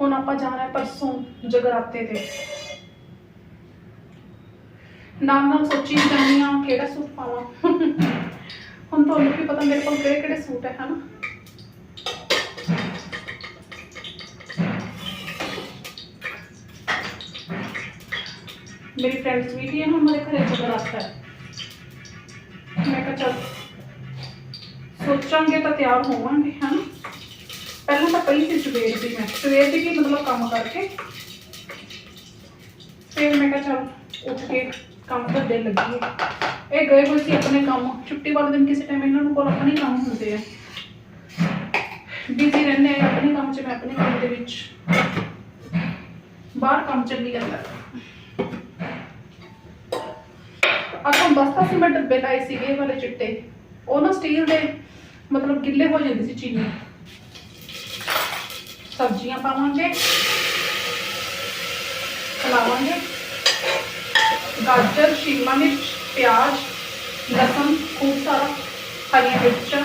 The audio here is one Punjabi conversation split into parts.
ਹੁਣ ਆਪਾਂ ਜਾਣਾ ਹੈ ਪਰਸੋਂ ਜਗਰਾਤੇ ਤੇ। ਨਾਲ ਨਾਲ ਸੋਚੀ ਜਾਂਦੀ ਹਾਂ ਕਿਹੜਾ ਸੂਟ ਪਾਵਾਂ। ਹੁਣ ਤੁਹਾਨੂੰ ਵੀ ਪਤਾ ਮੇਰੇ ਕੋਲ ਕਿਹੜੇ ਕਿਹੜੇ ਸੂਟ ਹੈ, ਹਨਾ? ਮੇਰੀ ਫਰੈਂਡਸ ਵੀ ਕੀ ਨਾ ਉਹਨਾਂ ਘਰੇ ਜਗਰਾਤਾ ਹੈ। ਮੈਂ ਕਿਹਾ ਚੱਲ ਸੋਚਾਂਗੇ ਤਾਂ ਤਿਆਰ ਹੋਵਾਂਗੇ, ਹਨਾ? ਪਹਿਲਾਂ ਤਾਂ ਪਈ ਸੀ ਸਵੇਰ ਦੀ ਮੈਂ। ਸਵੇਰ ਦੀ ਕੀ ਮਤਲਬ ਕੰਮ ਕਰਕੇ। ਫਿਰ ਮੈਂ ਕਿਹਾ ਚੱਲ ਉੱਠ ਕੇ ਕੰਮ ਕਰਦੇ ਲੱਗੀਏ। ਇਹ ਗਏ ਹੋਏ ਸੀ ਆਪਣੇ ਕੰਮ। ਛੁੱਟੀ ਵਾਲੇ ਦਿਨ ਕਿਸੇ ਟਾਈਮ ਇਹਨਾਂ ਨੂੰ ਕੋਲ ਆਪਣੇ ਕੰਮ ਹੁੰਦੇ ਆ। ਬਿਜ਼ੀ ਰਹਿੰਦੇ ਆ, ਆਪਣੇ ਕੰਮ 'ਚ, ਮੈਂ ਆਪਣੇ ਕੰਮ ਦੇ ਵਿੱਚ। ਬਾਹਰ ਕੰਮ ਚੱਲੀ ਜਾਂਦਾ। ਆਪਾਂ ਬਸਤਾ ਸੀ ਡੱਬੇ ਲਾਏ ਸੀਗੇ ਇਹ ਵਾਲੇ ਚਿੱਟੇ। ਉਹ ਨਾ ਸਟੀਲ ਦੇ ਮਤਲਬ ਗਿੱਲੇ ਹੋ ਜਾਂਦੇ ਸੀ ਚੀਨੀ। ਸਬਜ਼ੀਆਂ ਪਾਵਾਂਗੇ ਖਲਾਵਾਂਗੇ ਗਾਜਰ ਸ਼ਿਮਲਾ ਮਿਰਚ ਪਿਆਜ਼ ਲਸਣ ਖੂਬ ਸਾਰਾ ਹਰੀਆਂ ਮਿਰਚਾਂ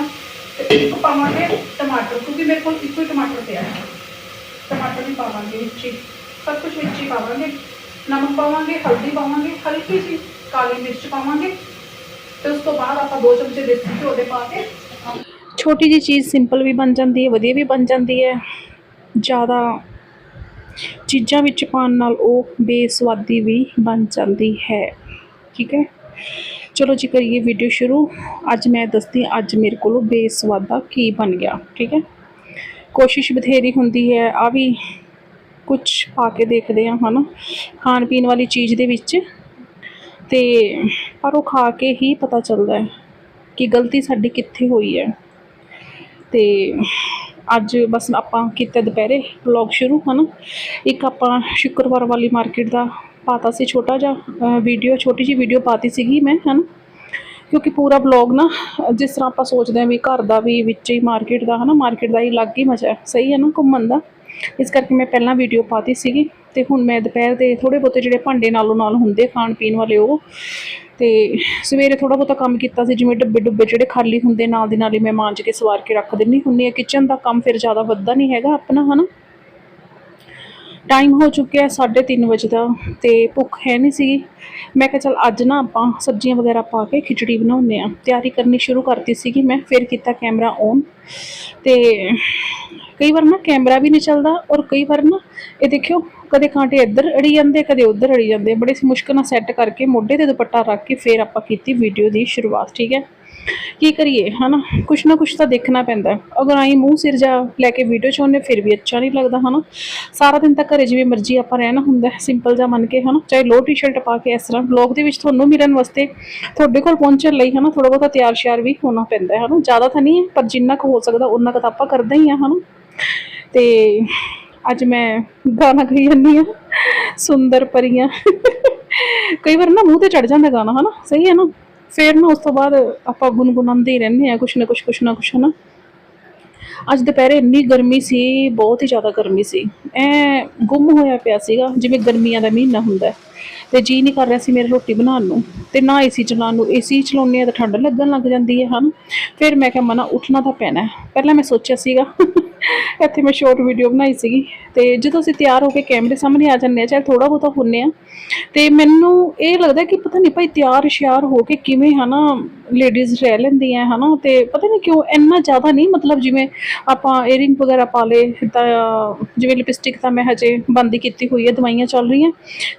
ਤੇ ਇੱਕ ਪਾਵਾਂਗੇ ਟਮਾਟਰ ਕਿਉਂਕਿ ਮੇਰੇ ਕੋਲ ਇੱਕੋ ਹੀ ਟਮਾਟਰ ਪਿਆ ਹੈ ਟਮਾਟਰ ਵੀ ਪਾਵਾਂਗੇ ਵਿੱਚ ਹੀ ਸਭ ਕੁਝ ਵਿੱਚ ਹੀ ਪਾਵਾਂਗੇ ਨਮਕ ਪਾਵਾਂਗੇ ਹਲਦੀ ਪਾਵਾਂਗੇ ਹਲਕੀ ਜਿਹੀ ਕਾਲੀ ਮਿਰਚ ਪਾਵਾਂਗੇ ਤੇ ਉਸ ਤੋਂ ਬਾਅਦ ਆਪਾਂ ਦੋ ਚਮਚੇ ਦੇਸੀ ਘਿਓ ਦੇ ਪਾ ਕੇ ਛੋਟੀ ਜੀ ਚੀਜ਼ ਸਿੰਪਲ ਵੀ ਬਣ ਜਾਂਦੀ ਹੈ ਵਧੀਆ ਵੀ ਬਣ ਜਾਂਦੀ ਹੈ ਜ਼ਿਆਦਾ ਚੀਜ਼ਾਂ ਵਿੱਚ ਪਾਉਣ ਨਾਲ ਉਹ ਬੇਸਵਾਦੀ ਵੀ ਬਣ ਜਾਂਦੀ ਹੈ। ਠੀਕ ਹੈ? ਚਲੋ ਜੀ, ਕਰੀਏ ਵੀਡੀਓ ਸ਼ੁਰੂ। ਅੱਜ ਮੈਂ ਦੱਸਦੀ ਅੱਜ ਮੇਰੇ ਕੋਲੋਂ ਬੇਸਵਾਦਾ ਕੀ ਬਣ ਗਿਆ। ਠੀਕ ਹੈ? ਕੋਸ਼ਿਸ਼ ਬਥੇਰੀ ਹੁੰਦੀ ਹੈ ਆ ਵੀ ਕੁਝ ਪਾ ਕੇ ਦੇਖਦੇ ਹਾਂ, ਹਨਾ? ਖਾਣ ਪੀਣ ਵਾਲੀ ਚੀਜ਼ ਦੇ ਵਿੱਚ। ਤੇ ਪਰ ਉਹ ਖਾ ਕੇ ਹੀ ਪਤਾ ਚੱਲਦਾ ਹੈ ਕਿ ਗਲਤੀ ਸਾਡੀ ਕਿੱਥੇ ਹੋਈ ਹੈ। ਤੇ ਅੱਜ ਬਸ ਆਪਾਂ ਕੀਤਾ ਦੁਪਹਿਰੇ ਵਲੌਗ ਸ਼ੁਰੂ, ਹਨਾ? ਇੱਕ ਆਪਾਂ ਸ਼ੁੱਕਰਵਾਰ ਵਾਲੀ ਮਾਰਕੀਟ ਦਾ ਪਾਤਾ ਸੀ ਛੋਟਾ ਜਿਹਾ ਵੀਡੀਓ ਛੋਟੀ ਜਿਹੀ ਵੀਡੀਓ ਪਾਤੀ ਸੀਗੀ ਮੈਂ, ਹਨਾ? ਕਿਉਂਕਿ ਪੂਰਾ ਵਲੌਗ ਨਾ, ਜਿਸ ਤਰ੍ਹਾਂ ਆਪਾਂ ਸੋਚਦੇ ਹਾਂ ਵੀ ਘਰ ਦਾ ਵੀ ਵਿੱਚ ਹੀ ਮਾਰਕੀਟ ਦਾ, ਹਨਾ? ਮਾਰਕੀਟ ਦਾ ਹੀ ਅਲੱਗ ਹੀ ਮਜ਼ਾ ਸਹੀ ਹੈ ਨਾ, ਘੁੰਮਣ ਦਾ? ਇਸ ਕਰਕੇ ਮੈਂ ਪਹਿਲਾਂ ਵੀਡੀਓ ਪਾਤੀ ਸੀਗੀ ਤੇ ਹੁਣ ਮੈਂ ਦੁਪਹਿਰ ਦੇ ਥੋੜੇ ਬਹੁਤੇ ਜਿਹੜੇ ਭਾਂਡੇ ਨਾਲੋਂ ਨਾਲ ਹੁੰਦੇ ਖਾਣ ਪੀਣ ਵਾਲੇ ਉਹ ਤੇ ਸਵੇਰੇ ਥੋੜਾ ਬਹੁਤਾ ਕੰਮ ਕੀਤਾ ਸੀ, ਜਿਵੇਂ ਡੱਬੇ ਡੁੱਬੇ ਜਿਹੜੇ ਖਾਲੀ ਹੁੰਦੇ, ਨਾਲ ਦੀ ਨਾਲ ਹੀ ਮੈਂ ਮਾਂਜ ਕੇ ਸਵਾਰ ਕੇ ਰੱਖ ਦਿੰਨੀ ਹੁੰਨੀ ਆ ਕਿਚਨ ਦਾ ਕੰਮ ਫਿਰ ਜ਼ਿਆਦਾ ਵੱਧਦਾ ਨਹੀਂ ਹੈਗਾ ਆਪਣਾ, ਹਨਾ? ਟਾਈਮ ਹੋ ਚੁੱਕਿਆ 3:30 ਵਜੇ ਦਾ ਤੇ ਭੁੱਖ ਹੈ ਨਹੀਂ ਸੀ ਮੈਂ ਕਿਹਾ ਚਲ ਅੱਜ ਨਾ ਆਪਾਂ ਸਬਜ਼ੀਆਂ ਵਗੈਰਾ ਪਾ ਕੇ ਖਿਚੜੀ ਬਣਾਉਂਦੇ ਆ ਤਿਆਰੀ ਕਰਨੀ ਸ਼ੁਰੂ ਕਰਤੀ ਸੀਗੀ ਮੈਂ, ਫਿਰ ਕੀਤਾ ਕੈਮਰਾ ਔਨ। ਤੇ ਕਈ ਵਾਰ ਨਾ ਕੈਮਰਾ ਵੀ ਨਹੀਂ ਚੱਲਦਾ ਔਰ ਕਈ ਵਾਰ ਨਾ ਇਹ ਦੇਖਿਓ, ਕਦੇ ਕਾਂਟੇ ਇੱਧਰ ਅੜੀ ਜਾਂਦੇ, ਕਦੇ ਉੱਧਰ ਅੜੀ ਜਾਂਦੇ। ਬੜੇ ਮੁਸ਼ਕਲ ਨਾਲ ਸੈੱਟ ਕਰਕੇ ਮੋਢੇ ਤੇ ਦੁਪੱਟਾ ਰੱਖ ਕੇ ਫਿਰ ਆਪਾਂ ਕੀਤੀ ਵੀਡੀਓ ਦੀ ਸ਼ੁਰੂਆਤ, ਠੀਕ ਹੈ? ਕੀ ਕਰੀਏ, ਹਨਾ? ਕੁਛ ਨਾ ਕੁਛ ਤਾਂ ਦੇਖਣਾ ਪੈਂਦਾ ਅਗਰ ਆਈ ਮੂੰਹ ਸਿਰ ਜਾ ਲੈ ਕੇ ਵੀਡੀਓ ਚਾਹੁੰਦੇ ਫਿਰ ਵੀ ਅੱਛਾ ਨਹੀਂ ਲੱਗਦਾ, ਹਨਾ? ਸਾਰਾ ਦਿਨ ਤਾਂ ਘਰੇ ਜਿਵੇਂ ਮਰਜ਼ੀ ਆਪਾਂ ਰਹਿਣਾ ਹੁੰਦਾ ਸਿੰਪਲ ਜਾ ਮੰਨ ਕੇ, ਹਨਾ? ਚਾਹੇ ਲੋ ਟੀ-ਸ਼ਰਟ ਪਾ ਕੇ ਇਸ ਤਰ੍ਹਾਂ ਵਲੌਗ ਦੇ ਵਿੱਚ ਤੁਹਾਨੂੰ ਮਿਲਣ ਵਾਸਤੇ ਤੁਹਾਡੇ ਕੋਲ ਪਹੁੰਚਣ ਲਈ, ਹਨਾ ਥੋੜਾ ਬਹੁਤਾ ਤਿਆਰ ਸ਼ਿਆਰ ਵੀ ਹੋਣਾ ਪੈਂਦਾ ਹੈ, ਹਨਾ? ਜ਼ਿਆਦਾ ਤਾਂ ਨਹੀਂ ਹੈ, ਪਰ ਜਿੰਨਾ ਕੁ ਹੋ ਸਕਦਾ ਉਹਨਾਂ ਕੁ ਤਾਂ ਆਪਾਂ ਕਰਦੇ ਹੀ ਆ ਹਨਾ? ਤੇ ਅੱਜ ਮੈਂ ਗਾਣਾ ਗਾਈ ਜਾਂਦੀ ਆ ਸੁੰਦਰ ਪਰੀਆਂ। ਕਈ ਵਾਰ ਨਾ ਮੂੰਹ ਤੇ ਚੜ ਜਾਂਦਾ ਗਾਣਾ, ਹਨਾ? ਸਹੀ ਹੈ ਨਾ? ਫਿਰ ਨਾ ਉਸ ਤੋਂ ਬਾਅਦ ਆਪਾਂ ਗੁੰਗੁਣਾਉਂਦੇ ਹੀ ਰਹਿੰਦੇ ਆ ਕੁਛ ਨਾ ਕੁਛ ਕੁਛ ਨਾ ਕੁਛ ਨਾ ਅੱਜ ਦੁਪਹਿਰੇ ਇੰਨੀ ਗਰਮੀ ਸੀ, ਬਹੁਤ ਹੀ ਜ਼ਿਆਦਾ ਗਰਮੀ ਸੀ। ਐ ਗੁੰਮ ਹੋਇਆ ਪਿਆ ਸੀਗਾ, ਜਿਵੇਂ ਗਰਮੀਆਂ ਦਾ ਮਹੀਨਾ ਹੁੰਦਾ ਹੈ। ਤੇ ਜੀ ਨਹੀਂ ਕਰ ਰਿਹਾ ਸੀ ਮੇਰੇ ਰੋਟੀ ਬਣਾਉਣ ਨੂੰ। ਤੇ ਨਾ ਏਸੀ ਚਲਾਉਣ ਨੂੰ ਏਸੀ ਚਲਾਉਂਦੇ ਆ ਤਾਂ ਠੰਡ ਲੱਗਣ ਲੱਗ ਜਾਂਦੀ ਹੈ, ਹਨ। ਫਿਰ ਮੈਂ ਕਿਹਾ ਮਨਾ, ਉੱਠਣਾ ਤਾਂ ਪੈਣਾ ਪਹਿਲਾਂ ਮੈਂ ਸੋਚਿਆ ਸੀਗਾ ਇੱਥੇ ਮੈਂ ਸ਼ੋਰਟ ਵੀਡੀਓ ਬਣਾਈ ਸੀਗੀ ਤੇ ਜਦੋਂ ਅਸੀਂ ਤਿਆਰ ਹੋ ਕੇ ਕੈਮਰੇ ਸਾਹਮਣੇ ਆ ਜਾਂਦੇ ਆ ਚਾਹੇ ਥੋੜਾ ਬਹੁਤਾ ਹੁੰਨੇ ਆ ਤੇ ਮੈਨੂੰ ਇਹ ਲੱਗਦਾ ਕਿ ਪਤਾ ਨਹੀਂ ਭਾਈ ਤਿਆਰ ਸ਼ਿਆਰ ਹੋ ਕੇ ਕਿਵੇਂ ਹਨਾ ਲੇਡੀਜ਼ ਰਹਿ ਲੈਂਦੀਆਂ ਹਨਾ, ਤੇ ਪਤਾ ਨਹੀਂ ਕਿਉਂ ਇੰਨਾ ਜ਼ਿਆਦਾ ਨਹੀਂ, ਮਤਲਬ ਜਿਵੇਂ ਆਪਾਂ ਏਅਰਿੰਗ ਵਗੈਰਾ ਪਾ ਲੇ ਤਾਂ, ਜਿਵੇਂ ਲਿਪਸਟਿਕ ਤਾਂ ਮੈਂ ਹਜੇ ਬੰਦੀ ਕੀਤੀ ਹੋਈ ਹੈ, ਦਵਾਈਆਂ ਚੱਲ ਰਹੀਆਂ,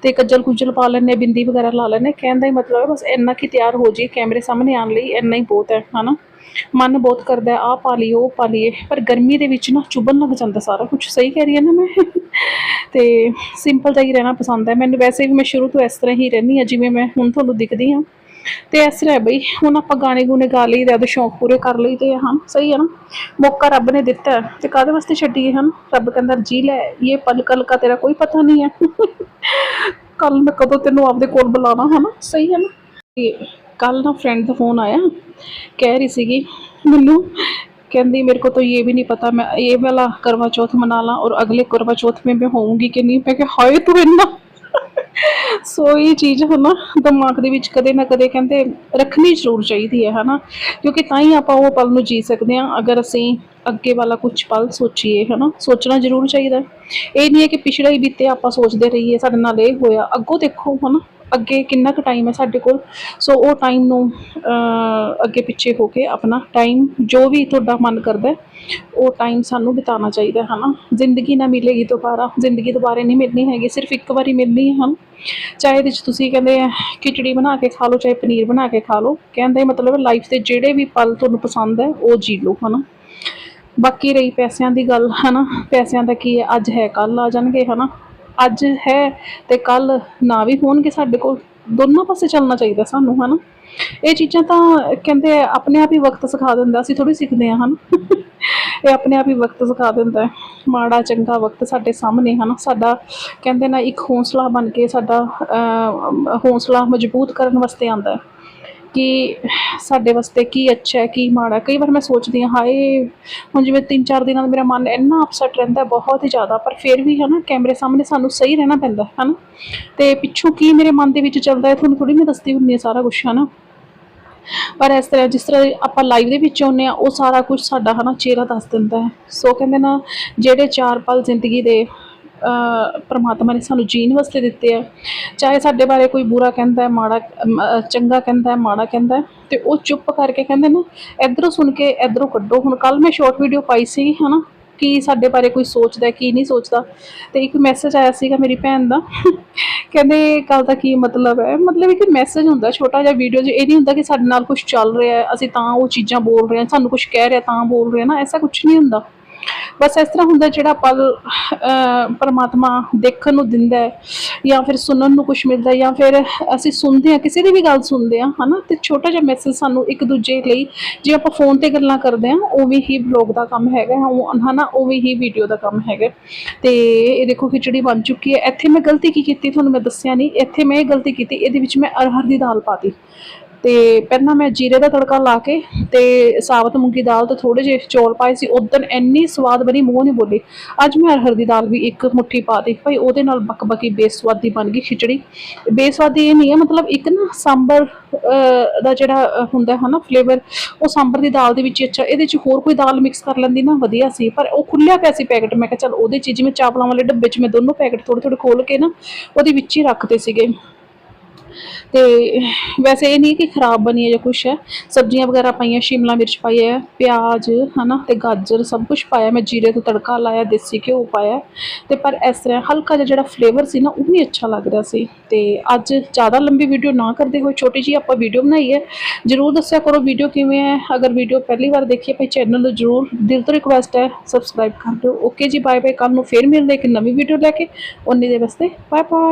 ਤੇ ਕੱਜਲ ਕੁਜਲ ਪਾ ਲੈਂਦੇ, ਬਿੰਦੀ ਵਗੈਰਾ ਲਾ ਲੈਂਦੇ, ਕਹਿਣ ਦਾ ਹੀ ਮਤਲਬ ਹੈ ਬਸ ਇੰਨਾ ਕੀ ਤਿਆਰ ਹੋ ਜੀ ਕੈਮਰੇ ਸਾਹਮਣੇ ਆਉਣ ਲਈ ਇੰਨਾ ਹੀ ਬਹੁਤ ਹੈ, ਹਨਾ। ਮਨ ਬਹੁਤ ਕਰਦਾ ਆ ਪਾ ਲਈ ਉਹ ਪਾ ਲਈਏ, ਪਰ ਗਰਮੀ ਦੇ ਵਿੱਚ ਨਾ ਚੁਭਣ ਲੱਗ ਜਾਂਦਾ ਸਾਰਾ ਕੁਝ ਸਹੀ ਕਹਿ ਰਹੀ ਹਾਂ ਨਾ ਮੈਂ? ਤੇ ਸਿੰਪਲ ਜਿਹਾ ਹੀ ਰਹਿਣਾ ਪਸੰਦ ਹੈ। ਮੈਨੂੰ ਵੈਸੇ ਵੀ ਮੈਂ ਸ਼ੁਰੂ ਤੋਂ ਇਸ ਤਰ੍ਹਾਂ ਹੀ ਰਹਿੰਦੀ ਹਾਂ, ਜਿਵੇਂ ਮੈਂ ਹੁਣ ਤੁਹਾਨੂੰ ਦਿਖਦੀ ਹਾਂ। ਤੇ ਇਸ ਤਰ੍ਹਾਂ ਬਈ, ਹੁਣ ਆਪਾਂ ਗਾਣੇ ਗੂਨੇ ਗਾ ਲਈ ਤੇ ਸ਼ੌਂਕ ਪੂਰੇ ਕਰ ਲਈ ਤੇ ਹਾਂ, ਸਹੀ ਹੈ ਨਾ? ਮੌਕਾ ਰੱਬ ਨੇ ਦਿੱਤਾ ਤੇ ਕਾਹਦੇ ਵਾਸਤੇ ਛੱਡੀਏ ਹਨ? ਰੱਬ ਕਹਿੰਦਾ, ਜੀ ਲੈ, ਇਹ ਪਲ ਕਲ ਕਾ ਤੇਰਾ ਕੋਈ ਪਤਾ ਨਹੀਂ ਹੈ। ਕੱਲ ਮੈਂ ਕਦੋਂ ਤੈਨੂੰ ਆਪਦੇ ਕੋਲ ਬੁਲਾਣਾ ਹੈ ਨਾ ਸਹੀ ਹੈ ਨਾ? ਕੱਲ ਨਾ ਫਰੈਂਡ ਦਾ ਫੋਨ ਆਇਆ। ਕਹਿ ਰਹੀ ਸੀਗੀ ਮੈਨੂੰ ਕਹਿੰਦੀ मेरे को तो ये भी नहीं पता मैं ये वाला करवा चौथ मना ला और अगले करवा चौथ में मैं होऊंगी कि नहीं मैं कि हाय तू इन्ना ਸੋ ਇਹ ਚੀਜ਼ ਹਨਾ ਦਿਮਾਗ ਦੇ ਵਿੱਚ ਕਦੇ ਨਾ ਕਦੇ ਕਹਿੰਦੇ ਰੱਖਣੀ ਜ਼ਰੂਰ ਚਾਹੀਦੀ ਹੈ ਹਨਾ ਕਿਉਂਕਿ ਤਾਂ ਹੀ ਆਪਾਂ ਉਹ ਪਲ ਨੂੰ ਜੀ ਸਕਦੇ ਹਾਂ ਅਗਰ ਅਸੀਂ ਅੱਗੇ ਵਾਲਾ ਕੁਝ ਪਲ ਸੋਚੀਏ ਹਨਾ ਸੋਚਣਾ ਜ਼ਰੂਰ ਚਾਹੀਦਾ ਹੈ। ਇਹ ਨਹੀਂ ਹੈ ਕਿ ਪਿਛੜਾ ਹੀ ਬੀਤੇ ਆਪਾਂ ਸੋਚਦੇ ਰਹੀਏ ਸਾਡੇ ਨਾਲ ਇਹ ਹੋਇਆ ਅੱਗੋਂ ਦੇਖੋ ਹਨਾ ਅੱਗੇ ਕਿੰਨਾ ਕੁ ਟਾਈਮ ਹੈ ਸਾਡੇ ਕੋਲ? ਸੋ ਉਹ ਟਾਈਮ ਨੂੰ ਅੱਗੇ ਪਿੱਛੇ ਹੋ ਕੇ ਆਪਣਾ ਟਾਈਮ ਜੋ ਵੀ ਤੁਹਾਡਾ ਮਨ ਕਰਦਾ ਉਹ ਟਾਈਮ ਸਾਨੂੰ ਬਿਤਾਉਣਾ ਚਾਹੀਦਾ ਹੈ ਨਾ ਜ਼ਿੰਦਗੀ ਨਾ ਮਿਲੇਗੀ ਦੁਬਾਰਾ। ਜ਼ਿੰਦਗੀ ਦੁਬਾਰੇ ਨਹੀਂ ਮਿਲਣੀ ਹੈਗੀ, ਸਿਰਫ ਇੱਕ ਵਾਰੀ ਮਿਲਣੀ ਹੈ ਹਨ ਚਾਹੇ ਇਹਦੇ 'ਚ ਤੁਸੀਂ ਕਹਿੰਦੇ ਆ, ਖਿਚੜੀ ਬਣਾ ਕੇ ਖਾ ਲਓ, ਚਾਹੇ ਪਨੀਰ ਬਣਾ ਕੇ ਖਾ ਲਓ। ਕਹਿੰਦੇ ਮਤਲਬ ਲਾਈਫ ਦੇ ਜਿਹੜੇ ਵੀ ਪਲ ਤੁਹਾਨੂੰ ਪਸੰਦ ਹੈ, ਉਹ ਜੀ ਲਓ, ਹਨਾ? ਬਾਕੀ ਰਹੀ ਪੈਸਿਆਂ ਦੀ ਗੱਲ, ਹਨਾ? ਪੈਸਿਆਂ ਦਾ ਕੀ ਹੈ? ਅੱਜ ਹੈ ਕੱਲ ਆ ਜਾਣਗੇ, ਹਨਾ? ਅੱਜ ਹੈ ਤੇ ਕੱਲ ਨਾ ਵੀ ਹੋਣਗੇ ਸਾਡੇ ਕੋਲ। ਦੋਨੋਂ ਪਾਸੇ ਚੱਲਣਾ ਚਾਹੀਦਾ ਸਾਨੂੰ ਹਨਾ? ਇਹ ਚੀਜ਼ਾਂ ਤਾਂ ਕਹਿੰਦੇ ਆਪਣੇ ਆਪ ਹੀ ਵਕਤ ਸਿਖਾ ਦਿੰਦਾ ਅਸੀਂ ਥੋੜੀ ਸਿੱਖਦੇ ਹਾਂ ਹਨ? ਇਹ ਆਪਣੇ ਆਪ ਹੀ ਵਕਤ ਸਿਖਾ ਦਿੰਦਾ ਮਾੜਾ ਚੰਗਾ ਵਕਤ ਸਾਡੇ ਸਾਹਮਣੇ ਹਨ? ਸਾਡਾ ਕਹਿੰਦੇ ਨਾ ਇੱਕ ਹੌਸਲਾ ਬਣ ਕੇ ਸਾਡਾ ਅਹ, ਹੌਸਲਾ ਮਜ਼ਬੂਤ ਕਰਨ ਵਾਸਤੇ ਆਂਦਾ ਕਿ ਸਾਡੇ ਵਾਸਤੇ ਕੀ ਅੱਛਾ ਹੈ, ਕੀ ਮਾੜਾ ਕਈ ਵਾਰ ਮੈਂ ਸੋਚਦੀ ਹਾਂ, ਹਾਏ, ਹੁਣ ਜਿਵੇਂ ਤਿੰਨ ਚਾਰ ਦਿਨਾਂ ਦਾ ਮੇਰਾ ਮਨ ਇੰਨਾ ਅਪਸੈਟ ਰਹਿੰਦਾ ਬਹੁਤ ਹੀ ਜ਼ਿਆਦਾ। ਪਰ ਫਿਰ ਵੀ ਹਨਾ, ਕੈਮਰੇ ਸਾਹਮਣੇ ਸਾਨੂੰ ਸਹੀ ਰਹਿਣਾ ਪੈਂਦਾ ਹੈ, ਹਨਾ। ਤੇ ਪਿੱਛੋਂ ਕੀ ਮੇਰੇ ਮਨ ਦੇ ਵਿੱਚ ਚੱਲਦਾ ਹੈ, ਤੁਹਾਨੂੰ ਥੋੜੀ ਮੈਂ ਦੱਸਦੀ ਹੁੰਦੀ ਹਾਂ ਸਾਰਾ ਕੁਝ ਹਨਾ। ਪਰ ਇਸ ਤਰ੍ਹਾਂ, ਜਿਸ ਤਰ੍ਹਾਂ ਆਪਾਂ ਲਾਈਵ ਦੇ ਵਿੱਚ ਆਉਂਦੇ ਆ ਉਹ ਸਾਰਾ ਕੁਝ ਸਾਡਾ, ਹਨਾ, ਚਿਹਰਾ ਦੱਸ ਦਿੰਦਾ ਹੈ। ਸੋ ਕਹਿੰਦੇ ਨਾ, ਜਿਹੜੇ ਚਾਰ ਪਲ ਜ਼ਿੰਦਗੀ ਦੇ ਪ੍ਰਮਾਤਮਾ ਨੇ ਸਾਨੂੰ ਜੀਣ ਵਾਸਤੇ ਦਿੱਤੇ ਆ। ਚਾਹੇ ਸਾਡੇ ਬਾਰੇ ਕੋਈ ਬੁਰਾ ਕਹਿੰਦਾ ਹੈ, ਮਾੜਾ ਚੰਗਾ ਕਹਿੰਦਾ ਹੈ, ਮਾੜਾ ਕਹਿੰਦਾ ਹੈ, ਤੇ ਉਹ ਚੁੱਪ ਕਰਕੇ ਕਹਿੰਦੇ ਨਾ, ਇਧਰੋਂ ਸੁਣ ਕੇ ਇਧਰੋਂ ਕੱਢੋ। ਹੁਣ ਕੱਲ ਮੈਂ ਸ਼ਾਰਟ ਵੀਡੀਓ ਪਾਈ ਸੀ, ਹਨਾ, ਕੀ ਸਾਡੇ ਬਾਰੇ ਕੋਈ ਸੋਚਦਾ ਕੀ ਨਹੀਂ ਸੋਚਦਾ। ਤੇ ਇੱਕ ਮੈਸੇਜ ਆਇਆ ਸੀਗਾ ਮੇਰੀ ਭੈਣ ਦਾ। ਕਹਿੰਦੇ ਕੱਲ ਦਾ ਕੀ ਮਤਲਬ ਹੈ? ਮਤਲਬ ਇੱਕ ਮੈਸੇਜ ਹੁੰਦਾ, ਛੋਟਾ ਜਿਹਾ ਵੀਡੀਓ 'ਚ ਇਹ ਨਹੀਂ ਹੁੰਦਾ ਕਿ ਸਾਡੇ ਨਾਲ ਕੁਝ ਚੱਲ ਰਿਹਾ ਹੈ, ਅਸੀਂ ਤਾਂ ਉਹ ਚੀਜ਼ਾਂ ਬੋਲ ਰਹੇ ਹਾਂ, ਸਾਨੂੰ ਕੁਝ ਕਹਿ ਰਿਹਾ, ਤਾਂ ਬੋਲ ਰਹੇ ਹਾਂ ਨਾ, ਐਸਾ ਕੁਝ ਨਹੀਂ ਹੁੰਦਾ। ਬਸ ਇਸ ਤਰ੍ਹਾਂ ਹੁੰਦਾ ਜਿਹੜਾ ਪਲ ਪਰਮਾਤਮਾ ਦੇਖਣ ਨੂੰ ਦਿੰਦਾ ਹੈ ਜਾਂ ਫਿਰ ਸੁਣਨ ਨੂੰ ਕੁਝ ਮਿਲਦਾ ਜਾਂ ਫਿਰ ਅਸੀਂ ਸੁਣਦੇ ਹਾਂ, ਕਿਸੇ ਦੀ ਵੀ ਗੱਲ ਸੁਣਦੇ ਹਾਂ, ਹਨਾ? ਤੇ ਛੋਟਾ ਜਿਹਾ ਮੈਸੇਜ ਸਾਨੂੰ ਇੱਕ ਦੂਜੇ ਲਈ ਜੇ ਆਪਾਂ ਫੋਨ ਤੇ ਗੱਲਾਂ ਕਰਦੇ ਹਾਂ ਉਵੇਂ ਹੀ ਬਲੌਗ ਦਾ ਕੰਮ ਹੈਗਾ ਉਹ, ਹਨਾ? ਉਵੇਂ ਹੀ ਵੀਡੀਓ ਦਾ ਕੰਮ ਹੈਗਾ ਤੇ ਇਹ ਦੇਖੋ ਖਿਚੜੀ ਬਣ ਚੁੱਕੀ ਹੈ, ਇੱਥੇ ਮੈਂ ਗਲਤੀ ਕੀ ਕੀਤੀ? ਤੁਹਾਨੂੰ ਮੈਂ ਦੱਸਿਆ ਨਹੀਂ। ਇੱਥੇ ਮੈਂ ਇਹ ਗਲਤੀ ਕੀਤੀ, ਇਹਦੇ ਵਿੱਚ ਮੈਂ ਅਰਹਰ ਦੀ ਦਾਲ ਪਾਤੀ। ਤੇ ਪਹਿਲਾਂ ਮੈਂ ਜੀਰੇ ਦਾ ਤੜਕਾ ਲਾ ਕੇ ਤੇ ਸਾਬਤ ਮੂੰਗੀ ਦਾਲ ਤੇ ਥੋੜੇ ਜਿਹੇ ਚੌਲ ਪਾਏ ਸੀ ਉਦੋਂ ਇੰਨੀ ਸਵਾਦ ਬਣੀ, ਮੂੰਹ ਨਹੀਂ ਬੋਲੀ। ਅੱਜ ਮੈਂ ਅਰਹਰ ਦੀ ਦਾਲ ਵੀ ਇੱਕ ਮੁੱਠੀ ਪਾ ਦਿੱਤੀ, ਭਾਈ ਉਹਦੇ ਨਾਲ ਬਕਬਕੀ ਬੇਸਵਾਦੀ ਬਣ ਗਈ ਖਿਚੜੀ। ਬੇਸਵਾਦੀ ਇਹ ਨਹੀਂ ਹੈ, ਮਤਲਬ ਇੱਕ ਨਾ ਸਾਂਬਰ ਦਾ ਜਿਹੜਾ ਹੁੰਦਾ ਹੈ ਨਾ ਫਲੇਵਰ ਉਹ ਸਾਂਬਰ ਦੀ ਦਾਲ ਦੇ ਵਿੱਚ ਹੀ ਅੱਛਾ, ਇਹਦੇ ਚ ਹੋਰ ਕੋਈ ਦਾਲ ਮਿਕਸ ਕਰ ਲੈਂਦੀ ਨਾ, ਵਧੀਆ ਸੀ, ਪਰ ਉਹ ਖੁੱਲਿਆ ਪਿਆ ਸੀ ਪੈਕਟ, ਮੈਂ ਕਿਹਾ ਚੱਲ ਉਹਦੇ ਚ ਜਿਵੇਂ ਚਾਵਲਾਂ ਵਾਲੇ ਡੱਬੇ ਚ ਮੈਂ ਦੋਨੋਂ ਪੈਕਟ ਥੋੜੇ ਥੋੜੇ ਖੋਲ ਕੇ ਨਾ, ਉਹਦੇ ਵਿੱਚ ਹੀ ਰੱਖਦੇ ਸੀਗੇ। ਤੇ ਵੈਸੇ ਇਹ ਨਹੀਂ ਕਿ ਖਰਾਬ ਬਣੀ ਹੈ ਜਾਂ ਕੁਛ ਹੈ। ਸਬਜ਼ੀਆਂ ਵਗੈਰਾ ਪਾਈਆਂ, ਸ਼ਿਮਲਾ ਮਿਰਚ ਪਾਈ ਹੈ, ਪਿਆਜ਼, ਹਨਾ, ਤੇ ਗਾਜਰ ਸਭ ਕੁਝ ਪਾਇਆ ਮੈਂ ਜੀਰੇ ਤੋਂ ਤੜਕਾ ਲਾਇਆ, ਦੇਸੀ ਘਿਓ ਪਾਇਆ ਤੇ ਪਰ ਇਸ ਤਰ੍ਹਾਂ ਹਲਕਾ ਜਿਹਾ ਜਿਹੜਾ ਫਲੇਵਰ ਸੀ ਨਾ, ਉਹ ਵੀ ਅੱਛਾ ਲੱਗ ਰਿਹਾ ਸੀ। ਤੇ ਅੱਜ ਜ਼ਿਆਦਾ ਲੰਬੀ ਵੀਡੀਓ ਨਾ ਕਰਦੇ ਹੋਏ, ਛੋਟੀ ਜੀ ਆਪਾਂ ਵੀਡੀਓ ਬਣਾਈ ਹੈ। ਜਰੂਰ ਦੱਸਿਆ ਕਰੋ ਵੀਡੀਓ ਕਿਵੇਂ ਹੈ। ਅਗਰ ਵੀਡੀਓ ਪਹਿਲੀ ਵਾਰ ਦੇਖੀ ਹੈ ਭਾਈ ਚੈਨਲ ਨੂੰ ਜਰੂਰ ਦਿਲ ਤੋਂ ਰਿਕੁਐਸਟ ਹੈ ਸਬਸਕ੍ਰਾਈਬ ਕਰ ਦਿਓ। ਓਕੇ ਜੀ ਬਾਏ ਬਾਏ ਕੱਲ ਨੂੰ ਫੇਰ ਮਿਲਦੇ ਇੱਕ ਨਵੀਂ ਵੀਡੀਓ ਲੈ ਕੇ। ਉਨੀ ਦੇ ਵਾਸਤੇ ਬਾਏ ਬਾਏ